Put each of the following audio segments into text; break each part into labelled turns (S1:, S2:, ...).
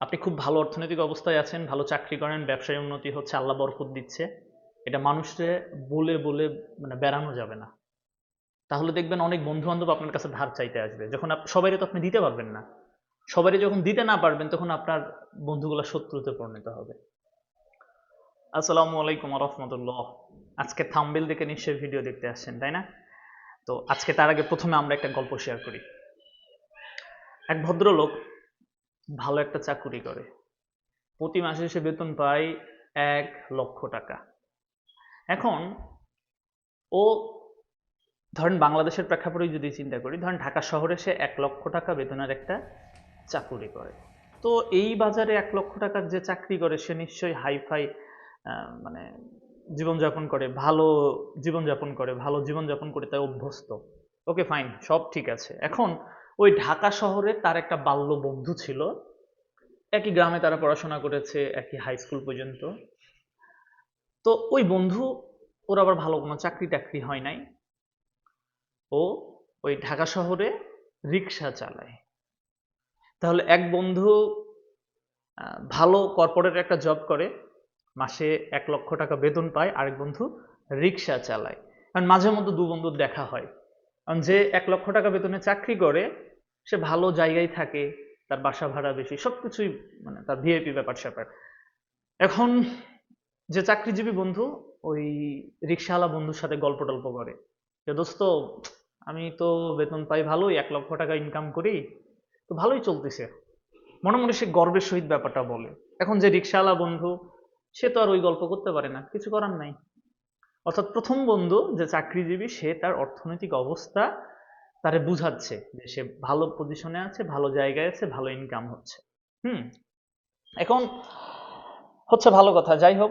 S1: আপনি খুব ভালো অর্থনৈতিক অবস্থায় আছেন, ভালো চাকরি করেন, ব্যবসায় উন্নতি হচ্ছে, আল্লাহ বরকত দিচ্ছে, এটা মানুষকে বলে বলে মানে বেড়ানো যাবে না। তাহলে দেখবেন অনেক বন্ধু বান্ধব আপনার কাছে ধার চাইতে আসবে। যখন সবাইরে তো আপনি দিতে পারবেন না। সবারই যখন দিতে না পারবেন, তখন আপনার বন্ধুগুলো শত্রুতে পরিণত হবে। আসসালামু আলাইকুম রহমতুল্লাহ। আজকে থাম্বেল দেখে নিশ্চয়ই ভিডিও দেখতে আসছেন, তাই না? তো আজকে তার আগে প্রথমে আমরা একটা গল্প শেয়ার করি। এক ভদ্রলোক ভালো একটা চাকুরি করে। প্রতি মাসে সে বেতন পায় এক লক্ষ টাকা। এখন ও ধরেন বাংলাদেশের প্রেক্ষাপটে যদি চিন্তা করি, ধরেন ঢাকা শহরে সে এক লক্ষ টাকা বেতনের একটা চাকুরি করে। তো এই বাজারে এক লক্ষ টাকার যে চাকরি করে, সে নিশ্চয়ই হাইফাই মানে জীবনযাপন করে, ভালো জীবনযাপন করে, ভালো জীবনযাপন করে তাই অভ্যস্ত। ওকে, ফাইন, সব ঠিক আছে। এখন ওই ঢাকা শহরে তার একটা বাল্য বন্ধু ছিল। একই গ্রামে তারা পড়াশোনা করেছে, একই হাই স্কুল পর্যন্ত। তো ওই বন্ধু, ওর আবার ভালো কোনো চাকরি টাকরি হয় নাই। ও ওই ঢাকা শহরে রিক্সা চালায়। তাহলে এক বন্ধু ভালো কর্পোরেট একটা জব করে। মাসে এক লক্ষ টাকা বেতন পায়, আরেক বন্ধু রিক্সা চালায়। কারণ মাঝে মধ্যে দু বন্ধুর দেখা হয়। কারণ যে এক লক্ষ টাকা বেতনে চাকরি করে সে ভালো জায়গায় থাকে, তার বাসা ভাড়া বেশি, সবকিছুই মানে তার ভিআইপি ব্যাপার স্যাপার। এখন যে চাকরিজীবী বন্ধু, ওই রিক্সাওয়ালা বন্ধুর সাথে গল্প টল্প করে। যে, দোস্ত, আমি তো বেতন পাই ভালোই, এক লক্ষ টাকা ইনকাম করি, তো ভালোই চলতেছে। মনে মনে সে গর্বের সহিত ব্যাপারটা বলে। এখন যে রিক্সাওয়ালা বন্ধু, সে তো আর ওই গল্প করতে পারে না, কিছু করার নাই। অর্থাৎ প্রথম বন্ধু যে চাকরিজীবী, সে তার অর্থনৈতিক অবস্থা তারে বুঝাচ্ছে যে সে ভালো পজিশনে আছে, ভালো জায়গায় আছে, ভালো ইনকাম হচ্ছে। হুম? এখন হচ্ছে ভালো কথা, যাই হোক।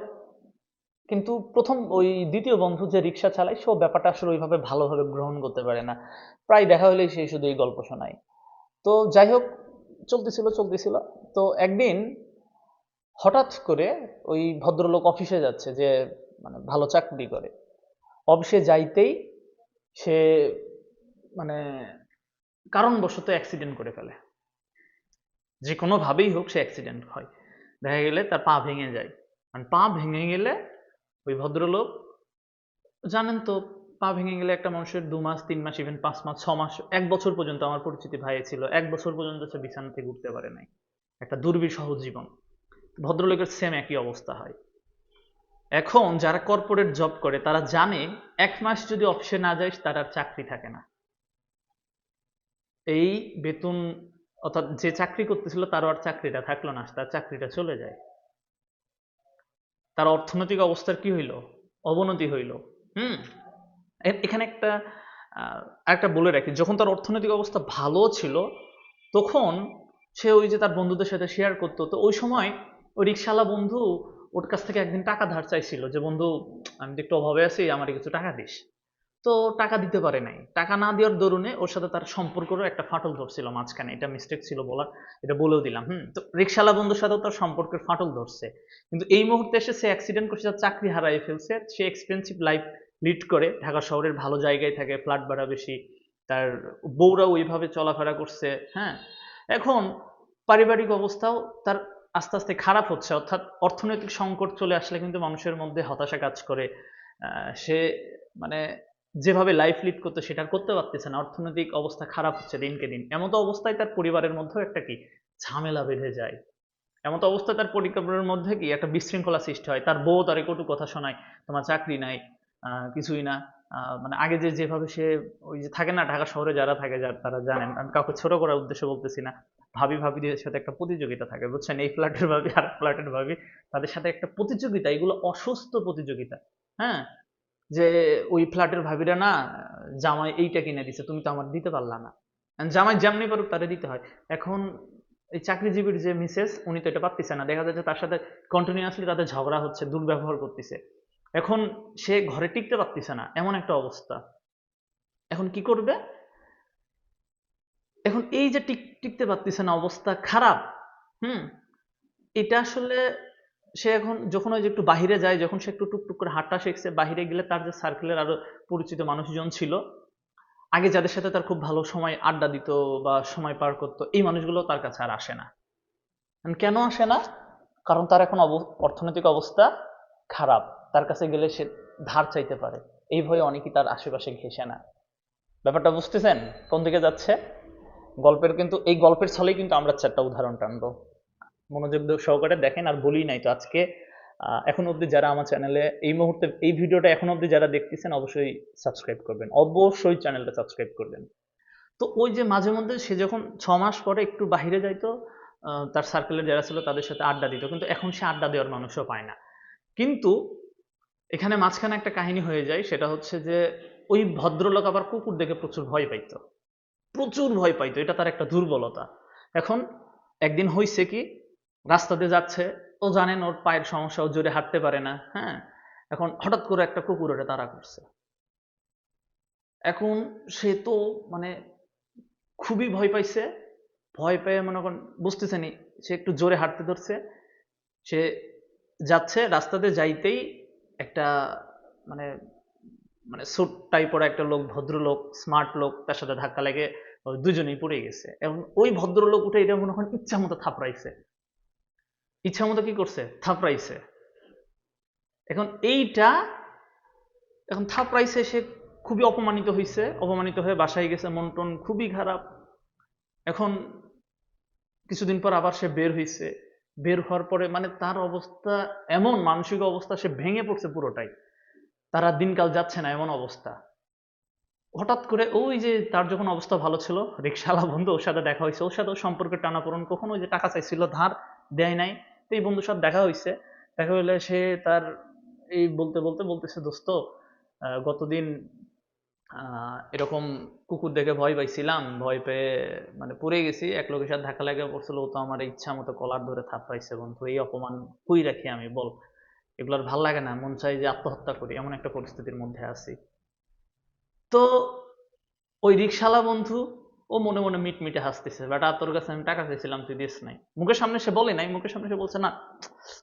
S1: কিন্তু প্রথম ওই দ্বিতীয় বন্ধু যে রিক্সা চালায়, সে ব্যাপারটা আসলে ওইভাবে ভালোভাবে গ্রহণ করতে পারে না। প্রায় দেখা হলেই সে শুধু এই গল্প শোনায়। তো যাই হোক, চলতেছিল চলতেছিল। তো একদিন হঠাৎ করে ওই ভদ্রলোক অফিসে যাচ্ছে যে মানে ভালো চাকরি করে। অফিসে যাইতেই সে মানে কারণবশত অ্যাক্সিডেন্ট করে ফেলে। যে কোনোভাবেই হোক সে অ্যাক্সিডেন্ট হয়। দেখা গেলে তার পা ভেঙে যায়। আর পা ভেঙে গেলে ওই ভদ্রলোক জানেন তো, পা ভেঙে গেলে একটা মানুষের দু মাস, তিন মাস ইভেন পাঁচ মাস, ছ মাস, এক বছর পর্যন্ত আমার পরিচিতি ভাই ছিল। এক বছর পর্যন্ত সে বিছানা থেকে উঠতে পারে নাই। একটা দুর্বিষহ জীবন। ভদ্রলোকের সেম একই অবস্থা হয়। এখন যারা কর্পোরেট জব করে, তারা জানে এক মাস যদি অফিসে না যায়, তার আর চাকরি থাকে না। এই বেতন, অর্থাৎ যে চাকরি করতেছিল তারও আর চাকরিটা থাকল না, তার চাকরিটা চলে যায়। তার অর্থনৈতিক অবস্থার কি হইল? অবনতি হইল। হুম? এখানে একটা একটা বলে রাখি, যখন তার অর্থনৈতিক অবস্থা ভালো ছিল, তখন সে ওই যে তার বন্ধুদের সাথে শেয়ার করতো, তো ওই সময় ওই রিক্সাওয়ালা বন্ধু ওর কাছ থেকে একদিন টাকা ধার চাইছিল যে, বন্ধু, আমি তো একটু অভাবে আছি, আমার কিছু টাকা দিস। তো টাকা দিতে পারে নাই। টাকা না দেওয়ার দরুনে ওর সাথে তার সম্পর্কেরও একটা ফাটল ধরছিল মাঝখানে। এটা মিস্টেক ছিল বলা এটা বলেও দিলাম, হুম? তো রিক্সালা বন্ধুর সাথেও তার সম্পর্কের ফাটল ধরছে। কিন্তু এই মুহূর্তে এসে সে অ্যাক্সিডেন্ট করছে, তার চাকরি হারাই ফেলছে। সে এক্সপেন্সিভ লাইফ লিড করে, ঢাকা শহরের ভালো জায়গায় থাকে ফ্ল্যাট ভাড়া বেশি, তার বউরাও ওইভাবে চলাফেরা করছে হ্যাঁ? এখন পারিবারিক অবস্থাও তার আস্তে আস্তে খারাপ হচ্ছে। অর্থাৎ অর্থনৈতিক সংকট চলে আসলে কিন্তু মানুষের মধ্যে হতাশা কাজ করে। সে মানে যেভাবে লাইফ লিড করতে সেটা করতে পারতেছে না। অর্থনৈতিক অবস্থা খারাপ হচ্ছে দিনকে দিন। এমত অবস্থায় তার পরিবারের মধ্যেও একটা কি? ঝামেলা বেঁধে যায়। এমত অবস্থায় তার পরিকল্পনার মধ্যে কি? একটা বিশৃঙ্খলা সৃষ্টি হয়। তার বউ তার কটু কথা শোনায়, তোমার চাকরি নাই কিছুই না। মানে আগে যে, যেভাবে সে ওই যে থাকে না, ঢাকা শহরে যারা থাকে, যারা তারা জানেন। আমি কাউকে ছোট করার উদ্দেশ্যে বলতেছি না। ভাবি, ভাবিদের সাথে একটা প্রতিযোগিতা থাকে, বুঝছেন? এই ফ্ল্যাটের ভাবি আর ফ্ল্যাটের ভাবি, তাদের সাথে একটা প্রতিযোগিতা, এগুলো অসুস্থ প্রতিযোগিতা। হ্যাঁ? যে ওই ফ্ল্যাটের ভাবিরা না, জামাই এইটা কিনে দিছে, তুমি তো আমার দিতে পারলা না। জামাই যেমনি পারুক তারে দিতে হয়। এখন এই চাকরিজীবীর যে মিসেস উনি তো এটা পারতেছে না। দেখা যাচ্ছে তার সাথে কন্টিনিউয়াসলি তাদের ঝগড়া হচ্ছে, দুর্ব্যবহার করতেছে। এখন সে ঘরে টিকতে পারতেছে না, এমন একটা অবস্থা। এখন কি করবে? এখন এই যে টিক, টিকতে পারতেছে না, অবস্থা খারাপ। হুম? এটা আসলে সে এখন যখন ওই যে একটু বাহিরে যায়, যখন সে একটু টুকটুক করে হাঁটা শিখছে, বাহিরে গেলে তার যে সার্কেলের আরও পরিচিত মানুষজন ছিল, আগে যাদের সাথে তার খুব ভালো সময় আড্ডা দিত বা সময় পার করতো, এই মানুষগুলো তার কাছে আর আসে না। কেন আসে না? কারণ তার এখন অর্থনৈতিক অবস্থা খারাপ। তার কাছে গেলে সে ধার চাইতে পারে। এই ভয়ে অনেকেই তার আশেপাশে ঘেসে না। ব্যাপারটা বুঝতেছেন? কোন দিকে যাচ্ছে? গল্পের কিন্তু, এই গল্পের ছলেই কিন্তু আমরা চারটা উদাহরণ টানবো। মনোযোগ দিয়ে সহকারে দেখেন আর বলি নাই তো আজকে এখন অবধি যারা আমার চ্যানেলে এই মুহূর্তে, এই ভিডিওটা এখন অবধি যারা দেখতেছেন অবশ্যই সাবস্ক্রাইব করবেন। অবশ্যই চ্যানেলটা সাবস্ক্রাইব করবেন। তো ওই যে মাঝে মধ্যে সে যখন ছ মাস পরে একটু বাইরে যাইতো তার সার্কেলের যারা ছিল তাদের সাথে আড্ডা দিত। কিন্তু এখন সে আড্ডা দেওয়ার মানুষও পায় না। কিন্তু এখানে মাঝখানে একটা কাহিনী হয়ে যায়, সেটা হচ্ছে যে ওই ভদ্রলোক আবার কুকুর দেখে প্রচুর ভয় পাইতো। প্রচুর ভয় পাইতো। এটা তার একটা দুর্বলতা। এখন একদিন হইছে কি রাস্তাতে যাচ্ছে। ও জানেন ওর পায়ের সমস্যা, ও জোরে হাঁটতে পারে না। হ্যাঁ? এখন হঠাৎ করে একটা কুকুর ওটা তাড়া করছে। এখন সে তো মানে খুবই ভয় পাইছে। ভয় পেয়ে মনে করেন বুঝতেছেনি সে একটু জোরে হাঁটতে ধরছে। সে যাচ্ছে রাস্তাতে যাইতেই একটা মানে মানে স্যুট টাইপের একটা লোক, ভদ্রলোক স্মার্ট লোক, তার সাথে ধাক্কা লেগে দুজনেই পড়ে গেছে। এবং ওই ভদ্রলোক উঠে এটা মনে করেন ইচ্ছা মতো থাপড়াইছে। ইচ্ছা মতো কি করছে? থাপড়াইছে। এখন এইটা, এখন থাপড়াইছে সে খুবই অপমানিত হয়েছে অপমানিত হয়ে বাসায় গেছে, মন টন খুবই খারাপ। এখন কিছুদিন পর আবার সে বের হয়েছে বের হওয়ার পরে মানে তার অবস্থা এমন, মানসিক অবস্থা সে ভেঙে পড়ছে পুরোটাই। তারা দিনকাল যাচ্ছে না এমন অবস্থা। হঠাৎ করে ওই যে তার যখন অবস্থা ভালো ছিল রিক্সাওয়ালা বন্ধু ওর সাথে দেখা হয়েছে ওর সাথেও সম্পর্কে টানাপোড়ন কখনো যে টাকা চাইছিল ধার দেয় নাই। তো এই বন্ধুর সাথে দেখা হয়েছে দেখা হইলে সে তার এই বলতে বলতে, বলতেছে, দোস্ত গতদিন এরকম কুকুর দেখে ভয় পাইছিলাম। ভয় পেয়ে মানে পড়ে গেছি। এক লোকের সাথে ধাক্কা লেগে পড়ছিল। ও তো আমার ইচ্ছা মতো কলার ধরে থাপ পাইছে বন্ধু। এই অপমান কই রাখি আমি, বল। এগুলোর ভালো লাগে না। মন চাই যে আত্মহত্যা করি। এমন একটা পরিস্থিতির মধ্যে আছি। তো ওই রিক্সাওয়ালা বন্ধু ও মনে মনে মিটমিটে হাসতেছে, বেটা, তোর কাছে আমি টাকা চাইছিলাম, তুই দিস নাই। মুখের সামনে সে বলে নাই, মুখের সামনে সে বলছে, না,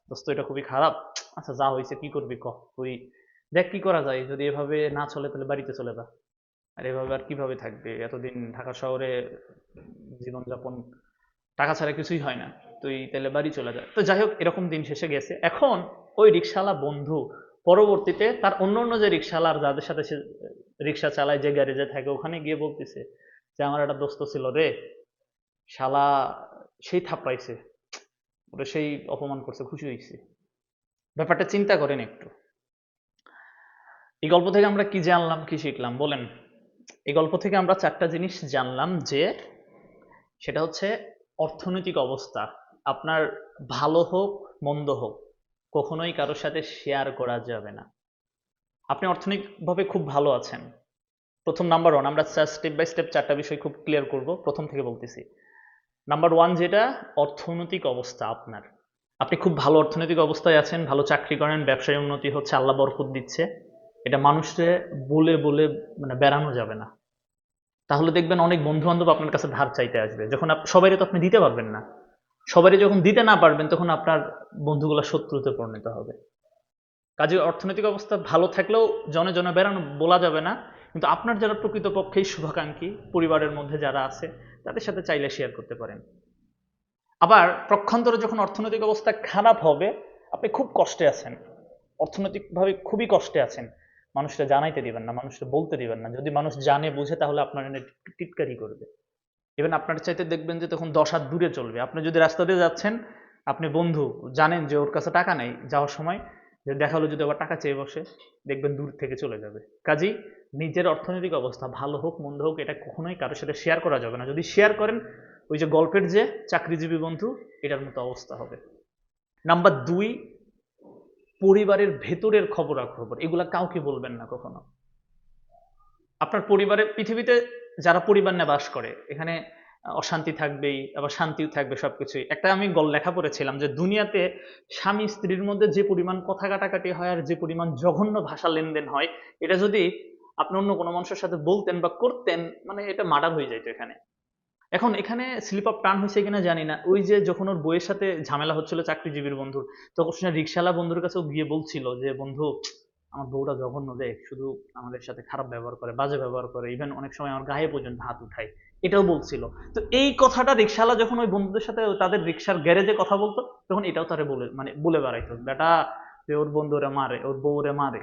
S1: দোস্ত, এটা খুবই খারাপ। আচ্ছা যা হয়েছে কি করবি ক? তুই দেখ কি করা যায়, যদি এভাবে না চলে, তাহলে বাড়িতে চলে যা। আর এভাবে আর কীভাবে থাকবে? এতদিন ঢাকা শহরে জীবনযাপন, টাকা ছাড়া কিছুই হয় না। তুই তাহলে বাড়ি চলে যা। তো যাই হোক, এরকম দিন শেষে গেছে। এখন ওই রিক্সাওয়ালা বন্ধু, পরবর্তীতে তার অন্য অন্য যে রিক্সাওয়ালার যাদের সাথে সে রিক্সা চালায়, যে গ্যারেজে থাকে, ওখানে গিয়ে বলতেছে যে আমার একটা দোস্ত ছিল রে, শালা সেই থাপড়াইছে। ওরা সেই অপমান করছে, খুশি হয়েছে ব্যাপারটা চিন্তা করেন একটু। এই গল্প থেকে আমরা কি জানলাম, কি শিখলাম? বলেন। এই গল্প থেকে আমরা চারটা জিনিস জানলাম যে, সেটা হচ্ছে অর্থনৈতিক অবস্থা। আপনার ভালো হোক, মন্দ হোক, কখনোই কারোর সাথে শেয়ার করা যাবে না। আপনি অর্থনৈতিকভাবে খুব ভালো আছেন। প্রথম নাম্বার ওয়ান আমরা স্টেপ বাই স্টেপ চারটা বিষয় খুব ক্লিয়ার করব। প্রথম থেকে বলতেছি। নাম্বার ওয়ান যেটা, অর্থনৈতিক অবস্থা আপনার। আপনি খুব ভালো অর্থনৈতিক অবস্থায় আছেন, ভালো চাকরি করেন, ব্যবসায় উন্নতি হচ্ছে, আল্লাহ বরকত দিচ্ছে। এটা মানুষকে বলে বলে মানে বেড়ানো যাবে না। তাহলে দেখবেন অনেক বন্ধু বান্ধব আপনার কাছে ধার চাইতে আসবে। যখন সবাইরে তো আপনি দিতে পারবেন না। সবারই যখন দিতে না পারবেন, তখন আপনার বন্ধুগুলো শত্রুতে পরিণত হবে। কাজে অর্থনৈতিক অবস্থা ভালো থাকলেও জনে জনে বেড়ানো, বলা যাবে না। কিন্তু আপনার যারা প্রকৃতপক্ষেই শুভাকাঙ্ক্ষী পরিবারের মধ্যে যারা আছে, তাদের সাথে চাইলে শেয়ার করতে পারেন। আবার পক্ষান্তরে যখন অর্থনৈতিক অবস্থা খারাপ হবে, আপনি খুব কষ্টে আছেন। অর্থনৈতিকভাবে খুবই কষ্টে আছেন। মানুষটা জানাইতে দিবেন না, মানুষটা বলতে দিবেন না। যদি মানুষ জানে, বুঝে, তাহলে আপনার এনে টিটকারি করবে। ইভেন আপনার চাইতে দেখবেন যে তখন দশ হাত দূরে চলবে। আপনি যদি রাস্তা দিয়ে যাচ্ছেন, আপনি বন্ধু, জানেন যে ওর কাছে টাকা নেই, যাওয়ার সময় দেখা হলো যদি আবার টাকা চেয়ে বসে, দেখবেন দূর থেকে চলে যাবে। কাজেই নিজের অর্থনৈতিক অবস্থা, ভালো হোক, মন্দ হোক, এটা কখনোই কারোর সাথে শেয়ার করা যাবে না। যদি শেয়ার করেন, ওই যে গল্পের যে চাকরিজীবী বন্ধু, এটার মতো অবস্থা হবে। নাম্বার দুই, পরিবারের ভেতরের খবরাখবর, এগুলা কাউকে বলবেন না কখনো। আপনার পরিবারের পৃথিবীতে যারা পরিবার নিয়ে বাস করে, এখানে অশান্তি থাকবেই, আবার শান্তিও থাকবে সবকিছুই। একটা আমি গল লেখা পড়েছিলাম যে দুনিয়াতে স্বামী স্ত্রীর মধ্যে যে পরিমাণ কথা কাটাকাটি হয় আর যে পরিমাণ জঘন্য ভাষা লেনদেন হয়, এটা যদি আপনি অন্য কোনো মানুষের সাথে বলতেন বা করতেন মানে এটা মার্ডার হয়ে যাইতো এখানে। এখন এখানে স্লিপ অফ টার্ন হয়েছে কিনা জানি না। ওই যে যখন ওর বইয়ের সাথে ঝামেলা হচ্ছিল চাকরিজীবীর বন্ধুর, তখন সে রিক্সাওয়ালা বন্ধুর কাছেও গিয়ে বলছিল যে, বন্ধু, আমার বউটা জঘন্য দেখ, শুধু আমাদের সাথে খারাপ ব্যবহার করে, বাজে ব্যবহার করে। ইভেন অনেক সময় আমার গায়ে পর্যন্ত হাত উঠায়। এটাও বলছিল। তো এই কথাটা রিক্সাওয়ালা যখন ওই বন্ধুদের সাথে তাদের রিক্সার গ্যারেজে কথা বলতো, তখন এটাও তারা বলে মানে বলে বেড়াইতো, বেটা ওর বন্ধুরে মারে, ওর বউরে মারে,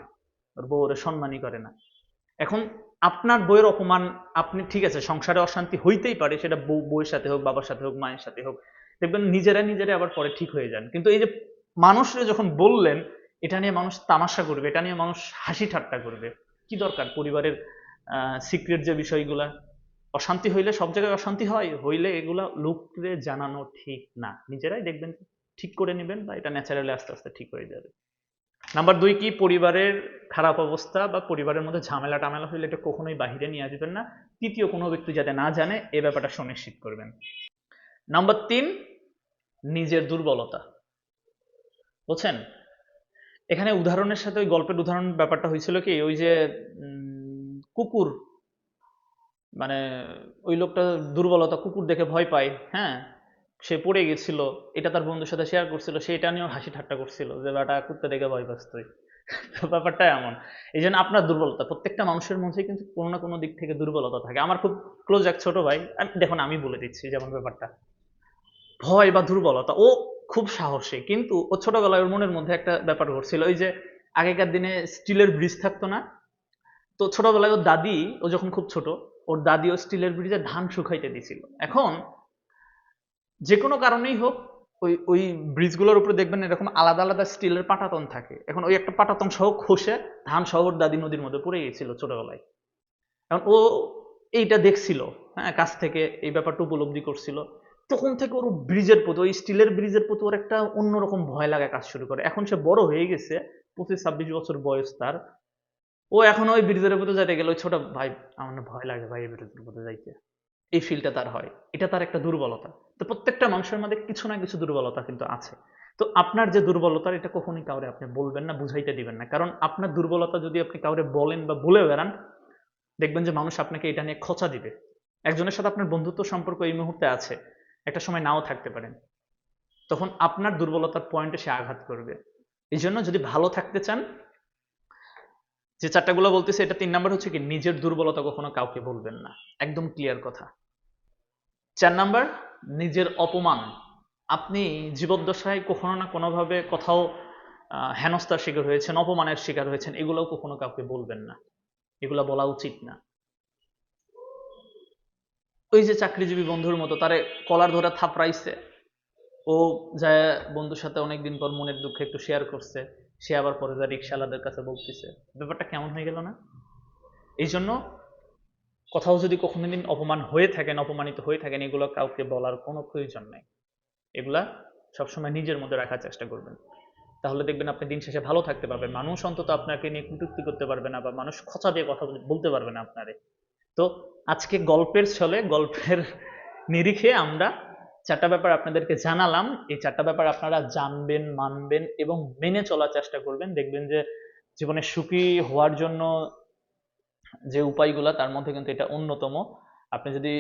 S1: ওর বউরে সম্মানই করে না। এখন আপনার বইয়ের অপমান, আপনি, ঠিক আছে, সংসারে অশান্তি হইতেই পারে, সেটা বউ, বউয়ের সাথে হোক, বাবার সাথে হোক, মায়ের সাথে হোক, দেখবেন নিজেরা নিজেরা আবার পরে ঠিক হয়ে যান। কিন্তু এই যে মানুষরা যখন বললেন, এটা নিয়ে মানুষ তামাশা করবে, এটা নিয়ে মানুষ হাসি ঠাট্টা করবে। কি দরকার পরিবারের সিক্রেট যে বিষয়গুলা? অশান্তি হইলে সব জায়গায় অশান্তি হয়, হইলে এগুলা লোকরে জানানো ঠিক না। নিজেরাই দেখবেন ঠিক করে নেবেন বা এটা ন্যাচারালি আস্তে আস্তে ঠিক হয়ে যাবে। নাম্বার দুই, কি পরিবারের খারাপ অবস্থা বা পরিবারের মধ্যে ঝামেলা টামেলা হইলে এটা কখনোই বাহিরে নিয়ে আসবেন না। তৃতীয়, কোনো ব্যক্তি যাতে না জানে, এ ব্যাপারটা সুনিশ্চিত করবেন। নাম্বার তিন, নিজের দুর্বলতা। বুঝছেন? এখানে উদাহরণের সাথে ওই গল্পের উদাহরণ ব্যাপারটা হয়েছিল কি, ওই যে কুকুর মানে ওই লোকটা দুর্বলতা কুকুর দেখে ভয় পায় হ্যাঁ? সে পড়ে গেছিল, এটা তার বন্ধুর সাথে শেয়ার করছিল, সে এটা নিয়েও হাসি ঠাট্টা করছিল যে, বেটা, কুত্তা দেখে ভয় পাস তুই। ব্যাপারটা এমন। এই জন্য আপনার দুর্বলতা, প্রত্যেকটা মানুষের মধ্যে কিন্তু কোনো না কোনো দিক থেকে দুর্বলতা থাকে। আমার খুব ক্লোজ এক ছোট ভাই দেখুন, আমি বলে দিচ্ছি যেমন ব্যাপারটা। ভয় বা দুর্বলতা, ও খুব সাহসী, কিন্তু ও ছোটবেলায় ওর মনের মধ্যে একটা ব্যাপার ঘটছিল, ওই যে আগেকার দিনে স্টিলের ব্রিজ থাকতো না? তো ছোটবেলায় ওর দাদি, ও যখন খুব ছোট ওর দাদি ও স্টিলের ব্রিজে ধান শুকাইতে দিছিল। এখন যে কোনো কারণেই হোক, ওই ওই ব্রিজগুলোর উপরে দেখবেন এরকম আলাদা আলাদা স্টিলের পাটাতন থাকে। এখন ওই একটা পাটাতন সহ খসে ধান সহ ওর দাদি নদীর মধ্যে পড়ে গেছিল ছোটবেলায়। এখন ও এইটা দেখছিল হ্যাঁ কাছ থেকে এই ব্যাপারটা উপলব্ধি করছিল। তখন থেকে ওর ব্রিজের প্রতি, ওই স্টিলের ব্রিজের প্রতি ওর একটা অন্যরকম ভয় লাগা কাজ শুরু করে। এখন সে বড় হয়ে গেছে, পঁচিশ ছাব্বিশ বছর বয়স তার। ও এখন ওই ব্রিজের প্রতি যাইতে গেলে ওই ছোট ভাই, আমার ভয় লাগে ভাই এই ব্রিজের প্রতি যাইতে। এই ফিলটা তার হয়। এটা তার একটা দুর্বলতা। তো প্রত্যেকটা মানুষের মধ্যে কিছু না কিছু দুর্বলতা কিন্তু আছে। তো আপনার যে দুর্বলতা এটা কখনোই কাউরে আপনি বলবেন না, বুঝাইতে দিবেন না। কারণ আপনার দুর্বলতা যদি আপনি কাউরে বলেন বা বলে বেড়ান, দেখবেন যে মানুষ আপনাকে এটা নিয়ে খোঁচা দিবে। একজনের সাথে আপনার বন্ধুত্ব সম্পর্ক এই মুহূর্তে আছে, একটা সময় নাও থাকতে পারেন। তখন আপনার দুর্বলতার পয়েন্টে সে আঘাত করবে। এই জন্য যদি ভালো থাকতে চান যে চারটাগুলো বলতেছে, এটা তিন নাম্বার হচ্ছে কি, নিজের দুর্বলতা কখনো কাউকে বলবেন না। একদম ক্লিয়ার কথা। চার নাম্বার, নিজের অপমান। আপনি জীবদ্দশায় কখনো না কোনোভাবে কোথাও হেনস্থার শিকার হয়েছেন, অপমানের শিকার হয়েছেন, এগুলোও কখনো কাউকে বলবেন না। এগুলা বলা উচিত না। ওই যে চাকরিজীবী বন্ধুর মতো, তারে কলার ধরে থাপড়াইছে। ও যায় বন্ধুর সাথে অনেকদিন পর মনের দুঃখে একটু শেয়ার করছে। সে আবার পরে যা রিক্সাওয়ালাদের কাছে বলতেছে, ব্যাপারটা কেমন হয়ে গেল না? এই জন্য কোথাও যদি কখনো দিন অপমান হয়ে থাকেন, অপমানিত হয়ে থাকেন, এগুলো কাউকে বলার কোনো প্রয়োজন নেই। এগুলা সবসময় নিজের মধ্যে রাখার চেষ্টা করবেন। তাহলে দেখবেন আপনি দিন শেষে ভালো থাকতে পারবেন। মানুষ অন্তত আপনাকে নিয়ে কটূক্তি করতে পারবে না বা মানুষ খচা দিয়ে কথা বলতে পারবে না আপনারে। তো আজকে গল্পের ছলে গল্পের নিরিখে আমরা চারটা ব্যাপার আপনাদেরকে জানালাম। এই চারটা ব্যাপার আপনারা জানবেন, মানবেন এবং মেনে চলার চেষ্টা করবেন। দেখবেন যে জীবনে সুখী হওয়ার জন্য যে উপায়গুলো, তার মধ্যে কিন্তু এটা অন্যতম। আপনি যদি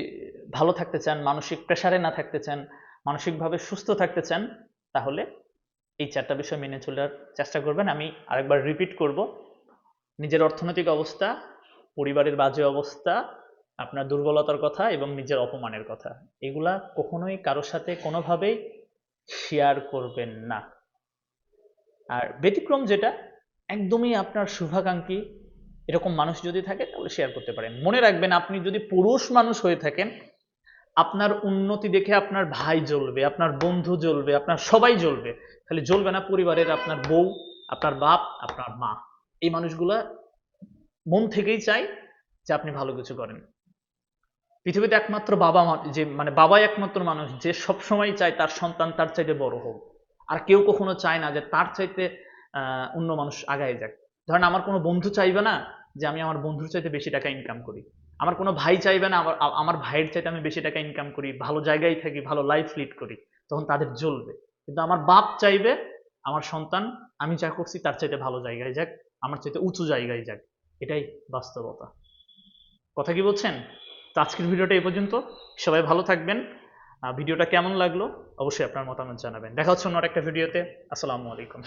S1: ভালো থাকতে চান, মানসিক প্রেসারে না থাকতে চান, মানসিকভাবে সুস্থ থাকতে চান, তাহলে এই চারটা বিষয় মেনে চলার চেষ্টা করবেন। আমি আরেকবার রিপিট করব। নিজের অর্থনৈতিক অবস্থা, পরিবারের বাজে অবস্থা আপনার দুর্বলতার কথা এবং নিজের অপমানের কথা। এগুলা কখনোই কারোর সাথে কোনোভাবেই শেয়ার করবেন না। আর ব্যতিক্রম যেটা, একদমই আপনার শুভাকাঙ্ক্ষী এরকম মানুষ যদি থাকে, তাহলে শেয়ার করতে পারেন। মনে রাখবেন, আপনি যদি পুরুষ মানুষ হয়ে থাকেন, আপনার উন্নতি দেখে আপনার ভাই জ্বলবে, আপনার বন্ধু জ্বলবে, আপনার সবাই জ্বলবে। খালি জ্বলবে না পরিবারের আপনার বউ, আপনার বাপ, আপনার মা। এই মানুষগুলা মন থেকেই চাই যে আপনি ভালো কিছু করেন। পৃথিবীতে একমাত্র বাবা যে মানে বাবাই একমাত্র মানুষ, যে সবসময় চায় তার সন্তান তার চাইতে বড় হোক। আর কেউ কখনো চায় না যে তার চাইতে অন্য মানুষ আগায় যাক। ধরেন আমার কোনো বন্ধু চাইবে না যে আমি আমার বন্ধুর চাইতে বেশি টাকা ইনকাম করি। আমার কোনো ভাই চাইবে না আমার আমার ভাইয়ের চাইতে আমি বেশি টাকা ইনকাম করি, ভালো জায়গায় থাকি, ভালো লাইফ লিড করি, তখন তাদের জ্বলবে। কিন্তু আমার বাপ চাইবে, আমার সন্তান, আমি যা করছি তার চাইতে ভালো জায়গায় যাক, আমার চাইতে উঁচু জায়গায় যাক। এটাই বাস্তবতা। কথা কি বলছেন? তো আজকের ভিডিওটা এই পর্যন্ত। সবাই ভালো থাকবেন। ভিডিওটা কেমন লাগল? অবশ্যই আপনার মতামত জানাবেন। দেখা হচ্ছে অন্য একটা ভিডিওতে। আসসালামু আলাইকুম।